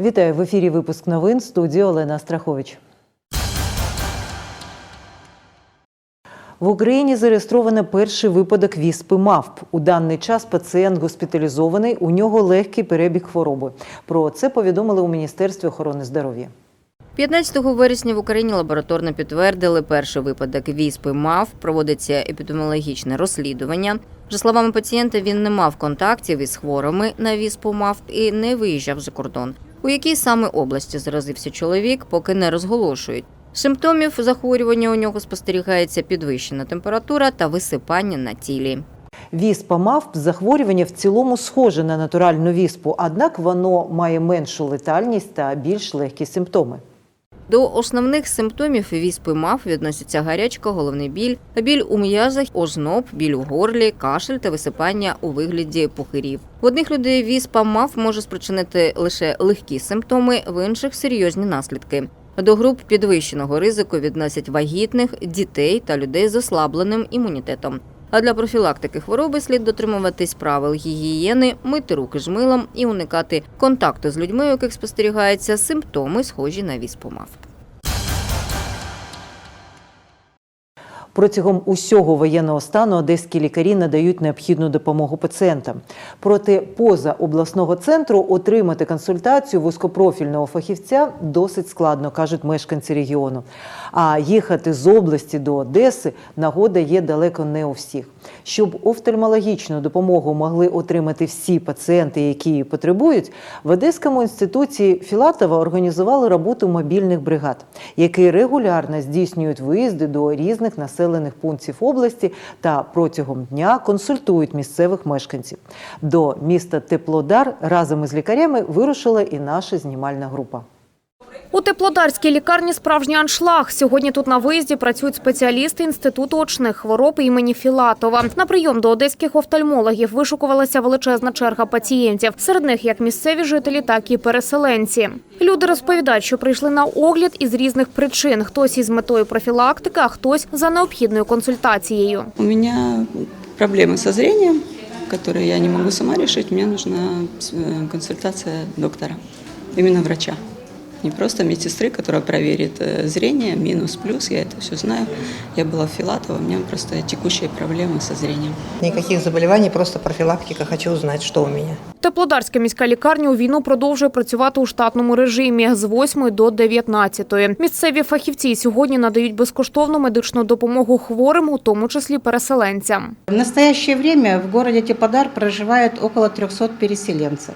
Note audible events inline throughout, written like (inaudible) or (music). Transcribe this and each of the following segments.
Вітаю в ефірі. Випуск новин студії Олена Страхович. В Україні зареєстровано перший випадок віспи мавп. У даний час пацієнт госпіталізований. У нього легкий перебіг хвороби. Про це повідомили у Міністерстві охорони здоров'я. 15 вересня в Україні лабораторно підтвердили перший випадок віспи МАВ. Проводиться епідеміологічне розслідування. За словами пацієнта, він не мав контактів із хворими на віспу МАВ і не виїжджав за кордон. У якій саме області заразився чоловік, поки не розголошують. Симптомів захворювання у нього спостерігається підвищена температура та висипання на тілі. Віспа мавп захворювання в цілому схоже на натуральну віспу, однак воно має меншу летальність та більш легкі симптоми. До основних симптомів віспи МАВ відносяться гарячка, головний біль, біль у м'язах, озноб, біль у горлі, кашель та висипання у вигляді пухирів. В одних людей віспа МАВ може спричинити лише легкі симптоми, в інших серйозні наслідки. До груп підвищеного ризику відносять вагітних, дітей та людей з ослабленим імунітетом. А для профілактики хвороби слід дотримуватись правил гігієни, мити руки жмилом милом і уникати контакту з людьми, у яких спостерігаються симптоми, схожі на віспу Протягом усього воєнного стану одеські лікарі надають необхідну допомогу пацієнтам. Проте поза обласного центру отримати консультацію вузькопрофільного фахівця досить складно, кажуть мешканці регіону. А їхати з області до Одеси нагода є далеко не у всіх. Щоб офтальмологічну допомогу могли отримати всі пацієнти, які її потребують, в Одеському інституті Філатова організували роботу мобільних бригад, які регулярно здійснюють виїзди до різних населених пунктів області та протягом дня консультують місцевих мешканців. До міста Теплодар разом із лікарями вирушила і наша знімальна група. У Теплодарській лікарні справжній аншлаг. Сьогодні тут на виїзді працюють спеціалісти Інституту очних хвороб імені Філатова. На прийом до одеських офтальмологів вишукувалася величезна черга пацієнтів. Серед них як місцеві жителі, так і переселенці. Люди розповідають, що прийшли на огляд із різних причин: хтось із метою профілактики, а хтось за необхідною консультацією. У меня проблемы со зрением, которые я не могу сама решить. Мне нужна э, консультация доктора, именно врача. Не просто медсестры, которая проверит э, зрение, минус, плюс, я это все знаю. Я была в Филатово, у меня просто текущие проблемы со зрением. Никаких заболеваний, просто профилактика. Хочу узнать, что у меня. Теплодарська міська лікарня у війну продовжує працювати у штатному режимі з 8 до 19. Місцеві фахівці сьогодні надають безкоштовну медичну допомогу хворим, у тому числі переселенцям. В настоящее время в городе Теплодар проживает около 300 переселенцев.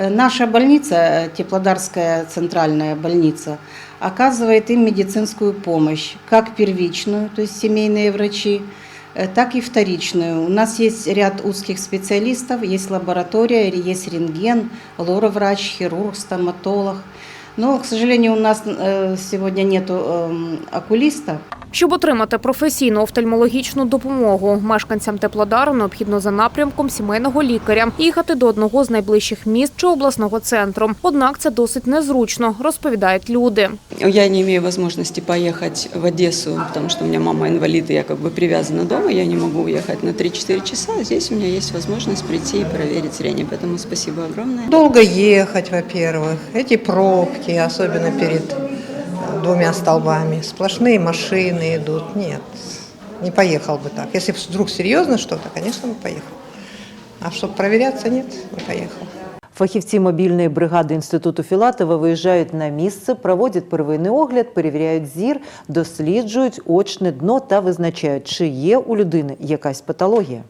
Э, Наша больница, э, Теплодарская центральная больница, оказывает им медицинскую помощь, как первичную, то есть семейные врачи, э, так и вторичную. У нас есть ряд узких специалистов, есть лаборатория, есть рентген, лороврач, хирург, стоматолог. Но, к сожалению, у нас сегодня нет окулиста, Щоб отримати професійну офтальмологічну допомогу мешканцям Теплодару необхідно за напрямком сімейного лікаря їхати до одного з найближчих міст чи обласного центру. Однак це досить незручно, розповідають люди. Я не имею возможности поехать в Одессу, потому что у меня мама инвалид, и я как бы привязана дома, я не могу уехать на 3-4 часа. Здесь у меня есть возможность прийти и проверить зрение, поэтому спасибо огромное. Долго ехать, во-первых. Эти пробки, особенно перед э, двумя столбами. Сплошные машины идут. Нет, не поехал бы так. Если вдруг серьезно что-то, конечно, бы поехал. А чтобы проверяться, нет, не поехал. Фахівці мобільної бригади інституту Філатова виїжджають на місце, проводять первинний огляд, перевіряють зір, досліджують очне дно та визначають, чи є у людини якась патологія.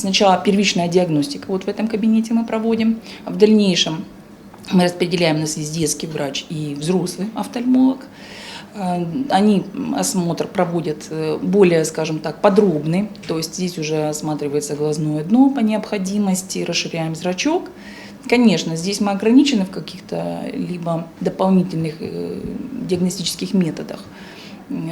Сначала первичная диагностика вот в этом кабинете мы проводим. В дальнейшем мы распределяем, у нас есть детский врач и взрослый офтальмолог. Э, Они осмотр проводят э, более, скажем так, подробный. То есть здесь уже осматривается глазное дно по необходимости, расширяем зрачок. Конечно, здесь мы ограничены в каких-то либо дополнительных э, диагностических методах.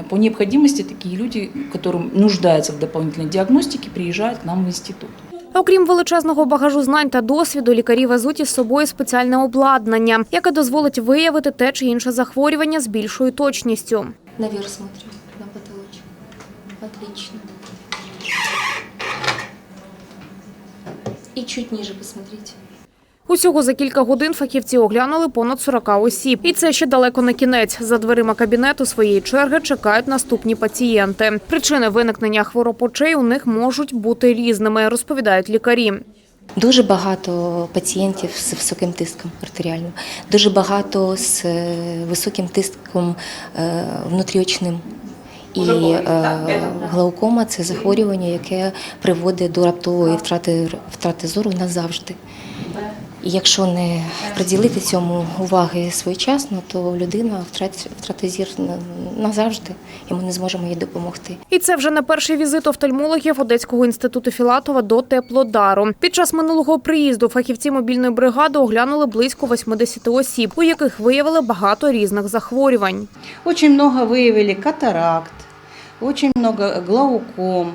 По необходимости такие люди, которым нуждаются в дополнительной диагностике, приезжают к нам в институт. Окрім величезного багажу знань та досвіду, лікарі везуть із собою спеціальне обладнання, яке дозволить виявити те чи інше захворювання з більшою точністю. Наверх смотрю, на потолочок. Отлично. І чуть ніже посмотрите. Усього за кілька годин фахівці оглянули понад 40 осіб. І це ще далеко не кінець. За дверима кабінету своєї черги чекають наступні пацієнти. Причини виникнення хвороб очей у них можуть бути різними, розповідають лікарі. Дуже багато пацієнтів з високим тиском артеріальним, дуже багато з е, високим тиском е, внутріочним. І е, глаукома це захворювання, яке приводить до раптової втрати, втрати зору назавжди. І якщо не приділити цьому уваги своєчасно, то людина втратить, втратить зір на- назавжди, і ми не зможемо їй допомогти. І це вже не перший візит офтальмологів Одеського інституту Філатова до Теплодару. Під час минулого приїзду фахівці мобільної бригади оглянули близько 80 осіб, у яких виявили багато різних захворювань. Очень много выявили катаракт, очень много глауком,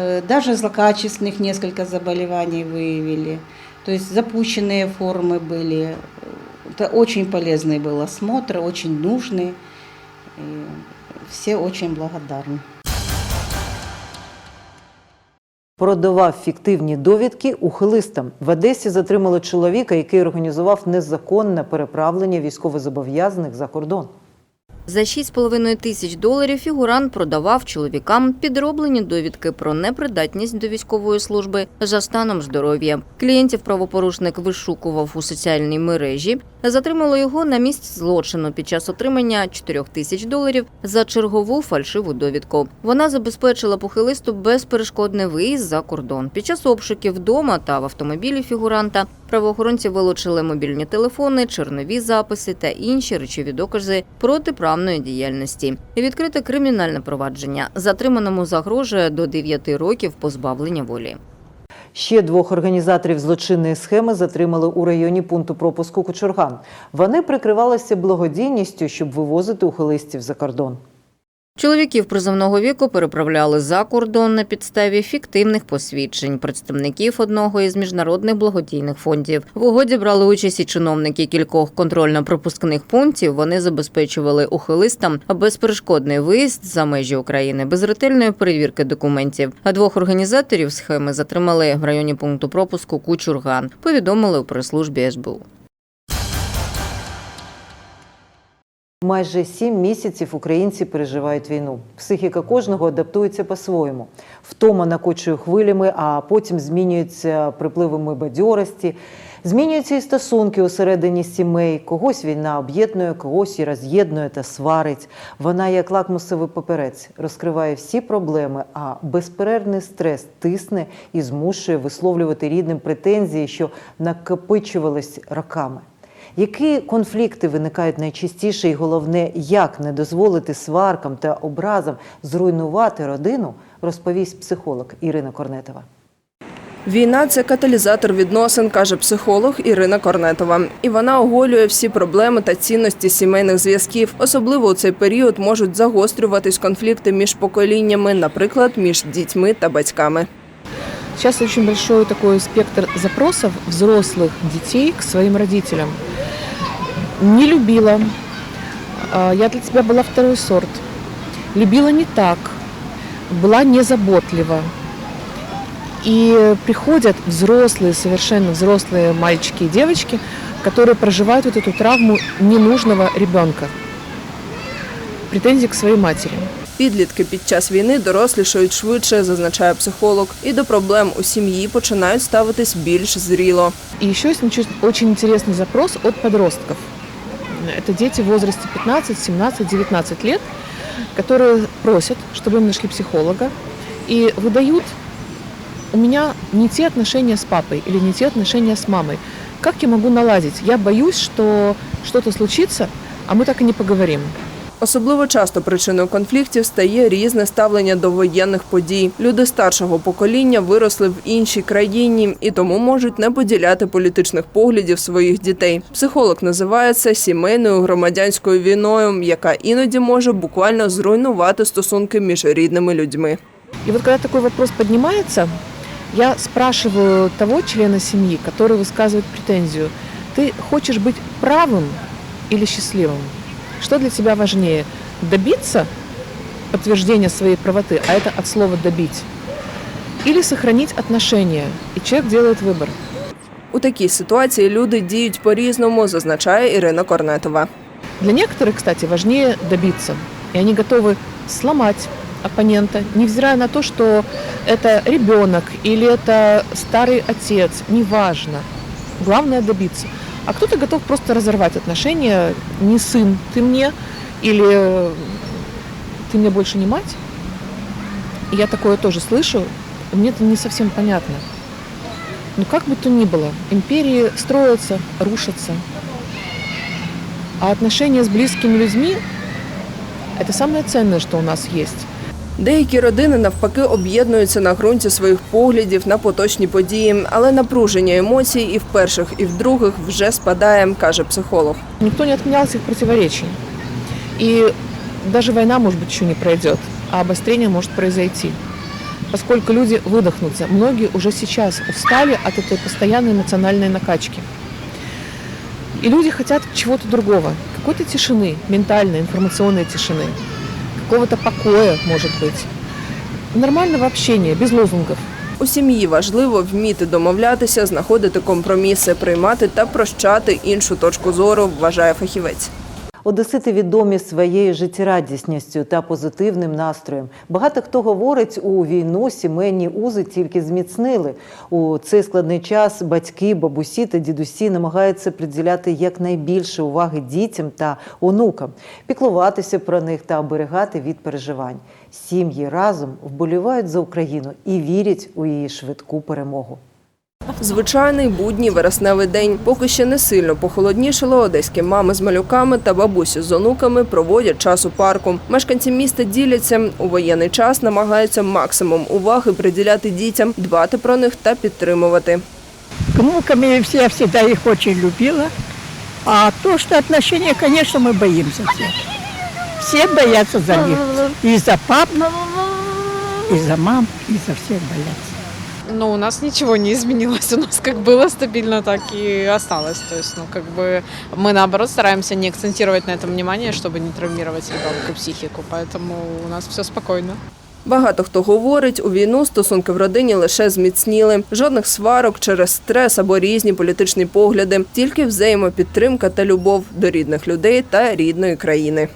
э, даже злокачественных несколько заболеваний выявили. То есть запущенные формы были. Это очень полезный был осмотр, очень нужный. И все очень благодарны. Продавав фіктивні довідки ухилистам. В Одесі затримали чоловіка, який організував незаконне переправлення військовозобов'язаних за кордон. За 6,5 тисяч доларів фігурант продавав чоловікам підроблені довідки про непридатність до військової служби за станом здоров'я. Клієнтів правопорушник вишукував у соціальній мережі. Затримали його на місці злочину під час отримання 4 тисяч доларів за чергову фальшиву довідку. Вона забезпечила похилисту безперешкодний виїзд за кордон. Під час обшуків вдома та в автомобілі фігуранта правоохоронці вилучили мобільні телефони, чернові записи та інші речові докази протиправної діяльності. Відкрите кримінальне провадження. Затриманому загрожує до 9 років позбавлення волі. Ще двох організаторів злочинної схеми затримали у районі пункту пропуску Кочурган. Вони прикривалися благодійністю, щоб вивозити ухилистів за кордон. Чоловіків призовного віку переправляли за кордон на підставі фіктивних посвідчень представників одного із міжнародних благодійних фондів. В угоді брали участь і чиновники кількох контрольно-пропускних пунктів. Вони забезпечували ухилистам безперешкодний виїзд за межі України без ретельної перевірки документів. А двох організаторів схеми затримали в районі пункту пропуску Кучурган. Повідомили у прес-службі СБУ. Майже сім місяців українці переживають війну. Психіка кожного адаптується по-своєму. Втома накочує хвилями, а потім змінюється припливами бадьорості. Змінюються і стосунки усередині сімей. Когось війна об'єднує, когось і роз'єднує та сварить. Вона, як лакмусовий паперець, розкриває всі проблеми, а безперервний стрес тисне і змушує висловлювати рідним претензії, що накопичувались роками. Які конфлікти виникають найчастіше, і головне, як не дозволити сваркам та образам зруйнувати родину, розповість психолог Ірина Корнетова. Війна це каталізатор відносин, каже психолог Ірина Корнетова. І вона оголює всі проблеми та цінності сімейних зв'язків. Особливо у цей період можуть загострюватись конфлікти між поколіннями, наприклад, між дітьми та батьками. Сейчас очень большой такой спектр запросов взрослых детей к своим родителям. Не любила, а, я для тебя была второй сорт. Любила не так, была незаботлива. И приходят взрослые, совершенно взрослые мальчики и девочки, которые проживают вот эту травму ненужного ребенка. Претензии к своей матери. Підлітки під час війни дорослішають швидше, зазначає психолог, і до проблем у сім'ї починають ставитись більш зріло. И еще есть очень- очень интересный запрос от подростков. Это дети в возрасте 15, 17, 19 лет, которые просят, чтобы им нашли психолога и выдают у меня не те отношения с папой или не те отношения с мамой. Как я могу наладить? Я боюсь, что что-то случится, а мы так и не поговорим. Особливо часто причиною конфліктів стає різне ставлення до воєнних подій. Люди старшого покоління виросли в іншій країні і тому можуть не поділяти політичних поглядів своїх дітей. Психолог називає це сімейною громадянською війною, яка іноді може буквально зруйнувати стосунки між рідними людьми. И вот когда такой вопрос поднимается, я спрашиваю того члена семьи, который высказывает претензию, ты хочешь быть правым или счастливым? Что для тебя важнее? Добиться подтверждения своей правоты, а это от слова «добить», или сохранить отношения, и человек делает выбор. У такій ситуації люди діють по-різному, зазначає Ірина Корнетова. Для некоторых, кстати, важнее добиться. И они готовы сломать оппонента, невзирая на то, что это ребенок или это старый отец, неважно. Главное добиться. А кто-то готов просто разорвать отношения, не сын ты мне, или ты мне больше не мать. И я такое тоже слышу, мне это не совсем понятно. Но как бы то ни было, империи строятся, рушатся. А отношения с близкими людьми – это самое ценное, что у нас есть. Деякі родини навпаки об'єднуються на ґрунті своїх поглядів на поточні події, але напруження емоцій і в перших, і в других вже спадає, каже психолог. Никто не отменял этих противоречий. И даже война, может быть, еще не пройдет, а обострение может произойти. Поскольку люди выдохнутся. Многие уже сейчас устали от этой постоянной эмоциональной накачки. И люди хотят чего-то другого. Какой-то тишины, ментальной, информационной тишины. Какого-то покоя, может быть. Нормального общения, без лозунгов. У сім'ї важливо вміти домовлятися, знаходити компроміси, приймати та прощати іншу точку зору, вважає фахівець. Одесити відомі своєю життєрадісністю та позитивним настроєм. Багато хто говорить, у війну сімейні узи тільки зміцнили. У цей складний час батьки, бабусі та дідусі намагаються приділяти якнайбільше уваги дітям та онукам, піклуватися про них та оберігати від переживань. Сім'ї разом вболівають за Україну і вірять у її швидку перемогу. Звичайний будній вересневий день. Поки ще не сильно похолоднішало, одеські мами з малюками та бабусі з онуками проводять час у парку. Мешканці міста діляться у воєнний час, намагаються максимум уваги приділяти дітям, дбати про них та підтримувати. К внукам я всегда их очень любила. А то, что отношения, конечно, мы боимся все. Все боятся за них. И за пап, и за мам, и за всех боятся. Но у нас ничего не изменилось. У (laughs) нас как было стабильно, так и осталось. То есть, ну, как бы мы наоборот стараемся не акцентировать на этом внимание, чтобы не травмировать ребенка психику. Поэтому у нас все спокойно. Багато хто говорить, у війну стосунки в родині лише зміцніли. Жодних сварок через стрес або різні політичні погляди, тільки взаємопідтримка та любов до рідних людей та рідної країни.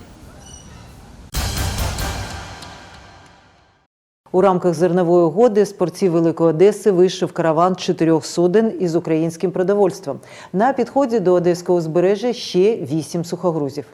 У рамках зернової угоди з Великої Одеси вийшов караван чотирьох суден із українським продовольством. На підході до одеського узбережжя ще вісім сухогрузів.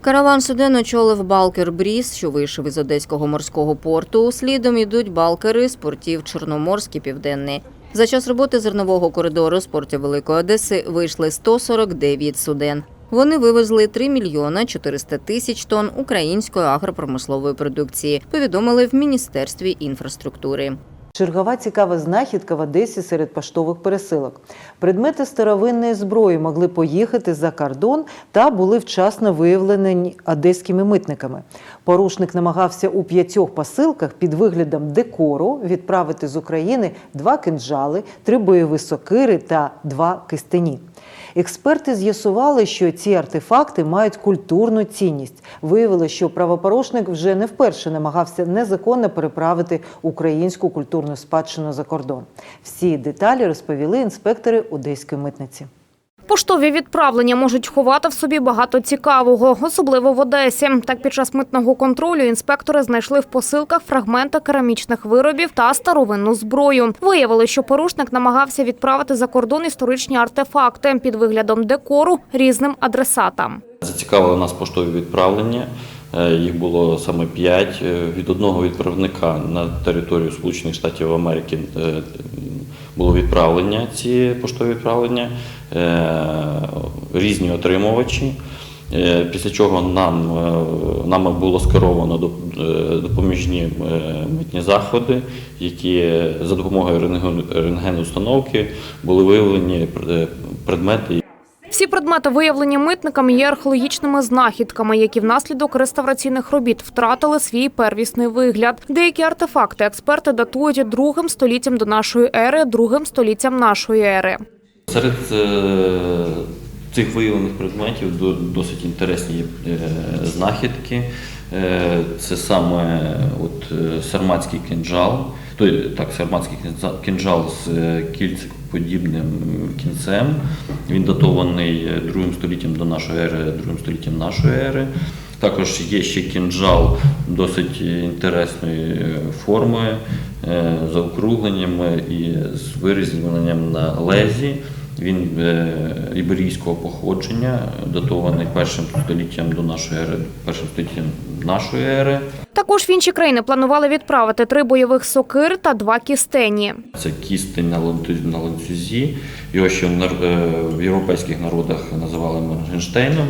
Караван суден очолив балкер Бріз, що вийшов із одеського морського порту. Слідом йдуть балкери з портів Чорноморськ і Південний. За час роботи зернового коридору з Великої Одеси вийшли 149 суден. Вони вивезли 3 мільйона 400 тисяч тонн української агропромислової продукції, повідомили в Міністерстві інфраструктури. Чергова цікава знахідка в Одесі серед поштових пересилок. Предмети старовинної зброї могли поїхати за кордон та були вчасно виявлені одеськими митниками. Порушник намагався у п'ятьох посилках під виглядом декору відправити з України два кинджали, три бойові сокири та два кистені. Експерти з'ясували, що ці артефакти мають культурну цінність. Виявили, що правопорушник вже не вперше намагався незаконно переправити українську культурну спадщину за кордон. Всі деталі розповіли інспектори одеської митниці. Поштові відправлення можуть ховати в собі багато цікавого, особливо в Одесі. Так, під час митного контролю інспектори знайшли в посилках фрагменти керамічних виробів та старовинну зброю. Виявили, що порушник намагався відправити за кордон історичні артефакти під виглядом декору різним адресатам. Зацікавили нас поштові відправлення. Е, Їх було саме п'ять Е, від одного відправника на територію Сполучених Штатів Америки. Було відправлення ці поштові відправлення, е, різні отримувачі. Е, Після чого нам, е, нами було скеровано до- допоміжні митні заходи, які за допомогою рентген- установки були виявлені предмети, Всі предмети, виявлені митниками, є археологічними знахідками, які внаслідок реставраційних робіт втратили свій первісний вигляд. Деякі артефакти експерти датують другим століттям до нашої ери, другим століттям нашої ери. Серед е, цих виявлених предметів до- досить інтересні е, знахідки. Е, Це саме от, сарматський кинджал, той, так, сарматський кинджал з кільць, подібним кінцем. Він датований другим століттям до нашої ери, другим століттям нашої ери. Також є ще кінжал досить інтересної форми, е, з заокругленнями і з вирізбленням на лезі. Він е, іберійського походження, датований першим століттям до нашої ери, першим століттям нашої ери. Також в інші країни планували відправити три бойових сокир та два кістені. Це кістень на ланцюзі. Його ще е, в європейських народах називали Моргенштейном.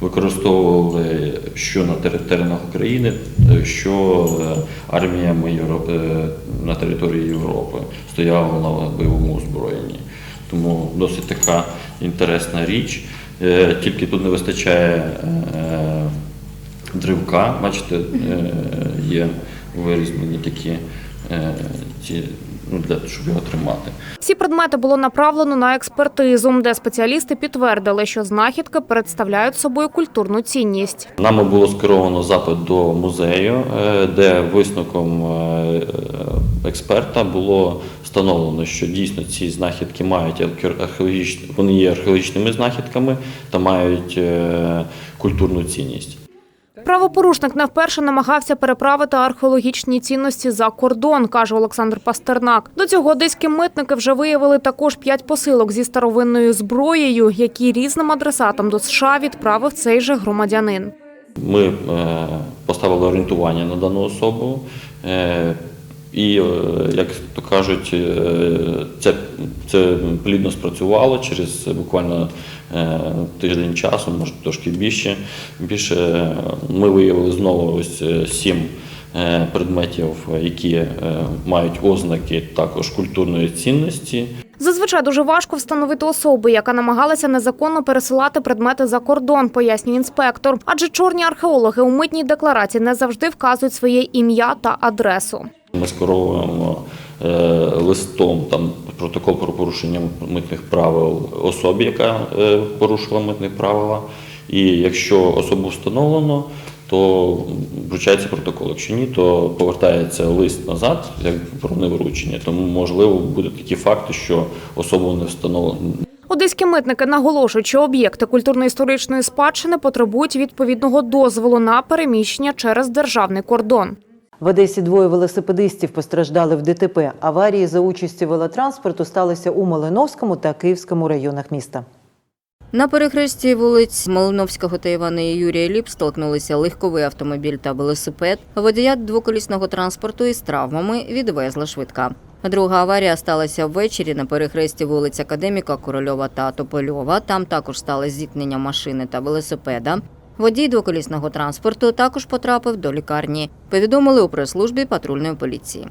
Використовували що на тери- теренах України, е, що е, арміями е, на території Європи стояла на бойовому озброєнні. Тому досить така інтересна річ. Е, Тільки тут не вистачає дривка. Бачите, е, є вирізблені такі е, ці, ну, для, щоб його тримати. Всі предмети було направлено на експертизу, де спеціалісти підтвердили, що знахідки представляють собою культурну цінність. Нами було скеровано запит до музею, е, де висновком експерта було встановлено, що дійсно ці знахідки мають археологічні, вони є археологічними знахідками та мають культурну цінність. Правопорушник не вперше намагався переправити археологічні цінності за кордон, каже Олександр Пастернак. До цього одеські митники вже виявили також п'ять посилок зі старовинною зброєю, які різним адресатам до США відправив цей же громадянин. Ми е, поставили орієнтування на дану особу. е, І, е, як то кажуть, це, це плідно спрацювало через буквально е, тиждень часу, може трошки більше. Більше ми виявили знову ось е, сім е, предметів, які е, мають ознаки також культурної цінності. Зазвичай дуже важко встановити особу, яка намагалася незаконно пересилати предмети за кордон, пояснює інспектор. Адже чорні археологи у митній декларації не завжди вказують своє ім'я та адресу. Ми скеровуємо е, листом там протокол про порушення митних правил особі, яка е, порушила митні правила. І якщо особу встановлено, то вручається протокол. Якщо ні, то повертається лист назад, як про невручення. Тому можливо будуть такі факти, що особу не встановлено. Одеські митники наголошують, що об'єкти культурно-історичної спадщини потребують відповідного дозволу на переміщення через державний кордон. В Одесі двоє велосипедистів постраждали в ДТП. Аварії за участі велотранспорту сталися у Малиновському та Київському районах міста. На перехресті вулиць Малиновського та Івана і Юрія Ліп столкнулися легковий автомобіль та велосипед. Водія двоколісного транспорту із травмами відвезла швидка. Друга аварія сталася ввечері на перехресті вулиць Академіка Корольова та Топольова. Там також сталося зіткнення машини та велосипеда. Водій двоколісного транспорту також потрапив до лікарні. Повідомили у прес-службі патрульної поліції.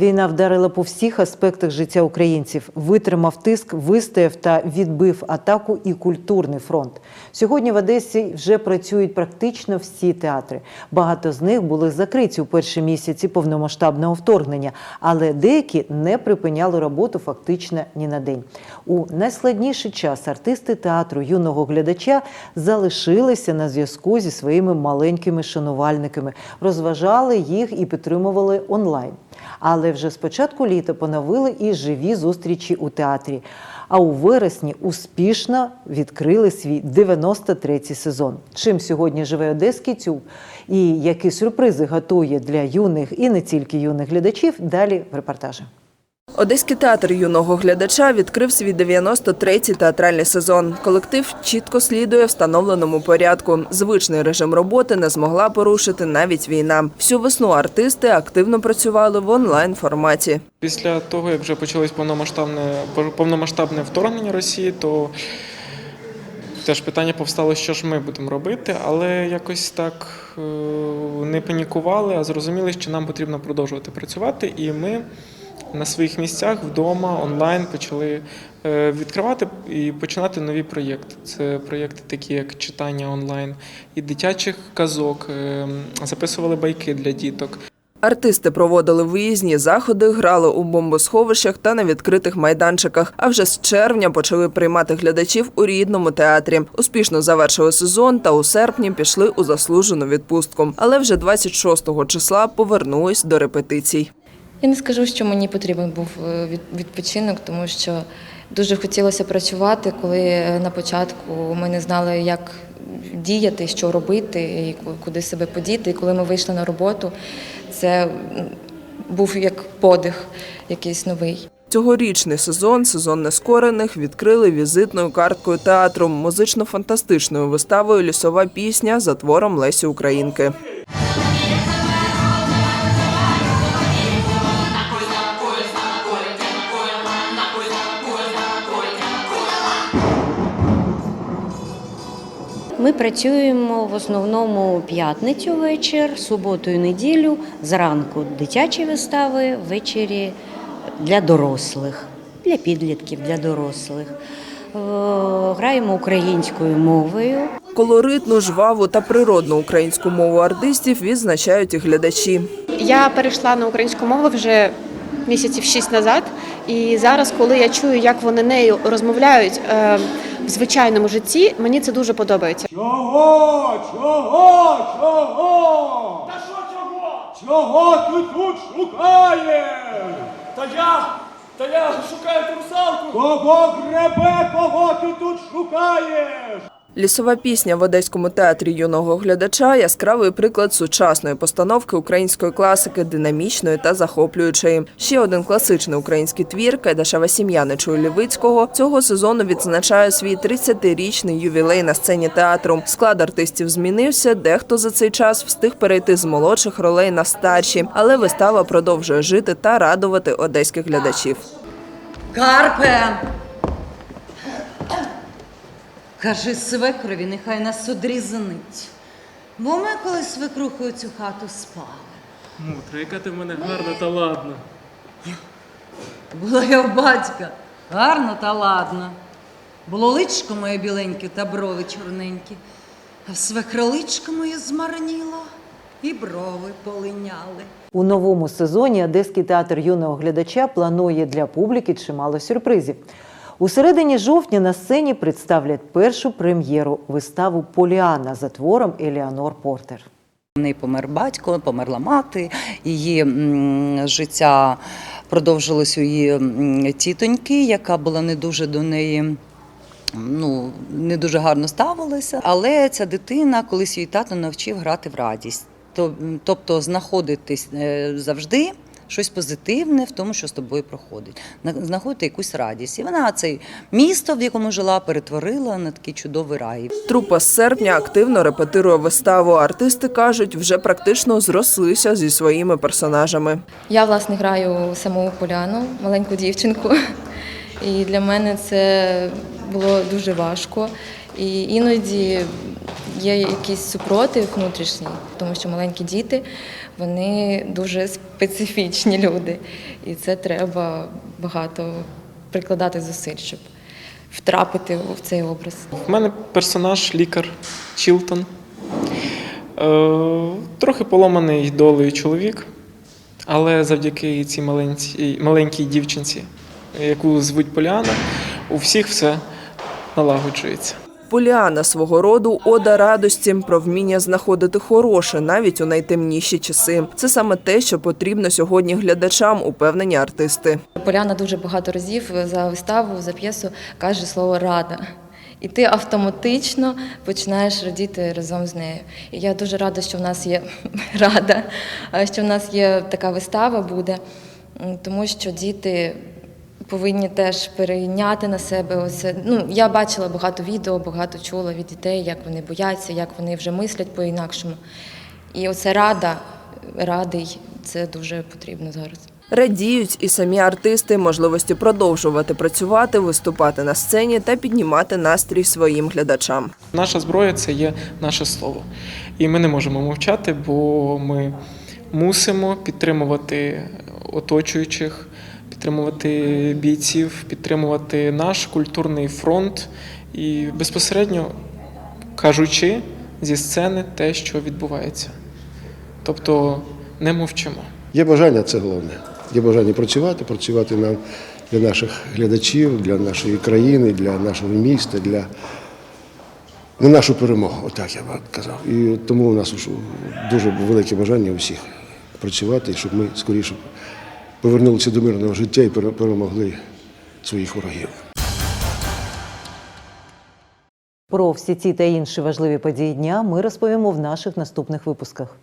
Війна вдарила по всіх аспектах життя українців, витримав тиск, вистояв та відбив атаку і культурний фронт. Сьогодні в Одесі вже працюють практично всі театри. Багато з них були закриті у перші місяці повномасштабного вторгнення, але деякі не припиняли роботу фактично ні на день. У найскладніший час артисти театру юного глядача залишилися на зв'язку зі своїми маленькими шанувальниками, розважали їх і підтримували онлайн. Але вже з початку літа поновили і живі зустрічі у театрі. А у вересні успішно відкрили свій 93-й сезон. Чим сьогодні живе Одеський тюб і які сюрпризи готує для юних і не тільки юних глядачів, далі в репортажі. Одеський театр юного глядача відкрив свій 93-й театральний сезон. Колектив чітко слідує встановленому порядку. Звичний режим роботи не змогла порушити навіть війна. Всю весну артисти активно працювали в онлайн форматі. Після того, як вже почалось повномасштабне повномасштабне вторгнення Росії, то теж питання повстало, що ж ми будемо робити, але якось так е, не панікували, а зрозуміли, що нам потрібно продовжувати працювати, і ми на своїх місцях вдома онлайн почали е, відкривати і починати нові проєкти. Це проєкти, такі як читання онлайн і дитячих казок, е, записували байки для діток. Артисти проводили виїзні заходи, грали у бомбосховищах та на відкритих майданчиках. А вже з червня почали приймати глядачів у рідному театрі. Успішно завершили сезон та у серпні пішли у заслужену відпустку. Але вже 26 числа повернулись до репетицій. Я не скажу, що мені потрібен був е, від- відпочинок, тому що дуже хотілося працювати, коли е, на початку ми не знали, як діяти, що робити, і куди себе подіти. І коли ми вийшли на роботу, це був як подих якийсь новий. Цьогорічний сезон, сезон нескорених, відкрили візитною карткою театру, музично-фантастичною виставою Лісова пісня за твором Лесі Українки. Ми працюємо в основному п'ятницю вечір, суботу і неділю, зранку дитячі вистави, ввечері для дорослих, для підлітків, для дорослих. Е, Граємо українською мовою. Колоритну, жваву та природну українську мову артистів відзначають і глядачі. Я перейшла на українську мову вже місяців шість назад, і зараз, коли я чую, як вони нею розмовляють е, в звичайному житті, мені це дуже подобається. Чого? Чого? Чого? Та що чого? Чого ти тут шукаєш? Та я, та я шукаю ту русалку. Кого гребе, кого ти тут шукаєш? Лісова пісня в Одеському театрі юного глядача яскравий приклад сучасної постановки української класики, динамічної та захоплюючої. Ще один класичний український твір Кайдашева сім'я Нечуя Лівицького цього сезону відзначає свій 30-річний ювілей на сцені театру. Склад артистів змінився. Дехто за цей час встиг перейти з молодших ролей на старші, але вистава продовжує жити та радувати одеських глядачів. Карпе! Кажи свекрові, нехай нас одрізнить. Бо ми коли свекрухою цю хату спали. Мутра, яка ти в мене гарна та ладна. Була я в батька, гарно та ладно. Було личко моє біленьке та брови чорненькі, а в свекроличко моє змарніло і брови полиняли. У новому сезоні Одеський театр юного глядача планує для публіки чимало сюрпризів. У середині жовтня на сцені представлять першу прем'єру виставу Поліана за твором Еліанор Портер. В неї помер батько, померла мати, її життя продовжилось у її тітоньки, яка була не дуже до неї. Ну, не дуже гарно ставилася, але ця дитина колись її тато навчив грати в радість. Тобто знаходитись е, завжди щось позитивне в тому, що з тобою проходить. На- Знаходити якусь радість. І вона це місто, в якому жила, перетворила на такий чудовий рай. Трупа з серпня активно репетирує виставу. Артисти кажуть, вже практично зрослися зі своїми персонажами. Я власне граю саму Поляну, маленьку дівчинку. І для мене це було дуже важко. І іноді є якийсь супротив внутрішній, тому що маленькі діти вони дуже специфічні люди. І це треба багато прикладати зусиль, щоб втрапити в цей образ. В мене персонаж лікар Чілтон. Е, трохи поломаний долею чоловік, але завдяки цій маленькій, маленькій дівчинці, яку звуть Поліана, у всіх все налагоджується. Поліана свого роду ода радості про вміння знаходити хороше навіть у найтемніші часи. Це саме те, що потрібно сьогодні глядачам, упевнені артисти. Поляна дуже багато разів за виставу, за п'єсу каже слово рада. І ти автоматично починаєш радіти разом з нею. І я дуже рада, що в нас є (laughs) рада, що в нас є така вистава буде, тому що діти повинні теж перейняти на себе оце. Ну, я бачила багато відео, багато чула від дітей, як вони бояться, як вони вже мислять по-інакшому. І оце рада, радий, це дуже потрібно зараз. Радіють і самі артисти можливості продовжувати працювати, виступати на сцені та піднімати настрій своїм глядачам. Наша зброя це є наше слово. І ми не можемо мовчати, бо ми мусимо підтримувати оточуючих, підтримувати бійців, підтримувати наш культурний фронт і безпосередньо кажучи зі сцени те, що відбувається. Тобто не мовчимо. Є бажання, це головне. Є бажання працювати, працювати нам для наших глядачів, для нашої країни, для нашого міста, для на нашу перемогу. Отак я б казав. І тому у нас дуже велике бажання у всіх працювати, щоб ми скоріше повернулися до мирного життя і пере- перемогли своїх ворогів. Про всі ці та інші важливі події дня ми розповімо в наших наступних випусках.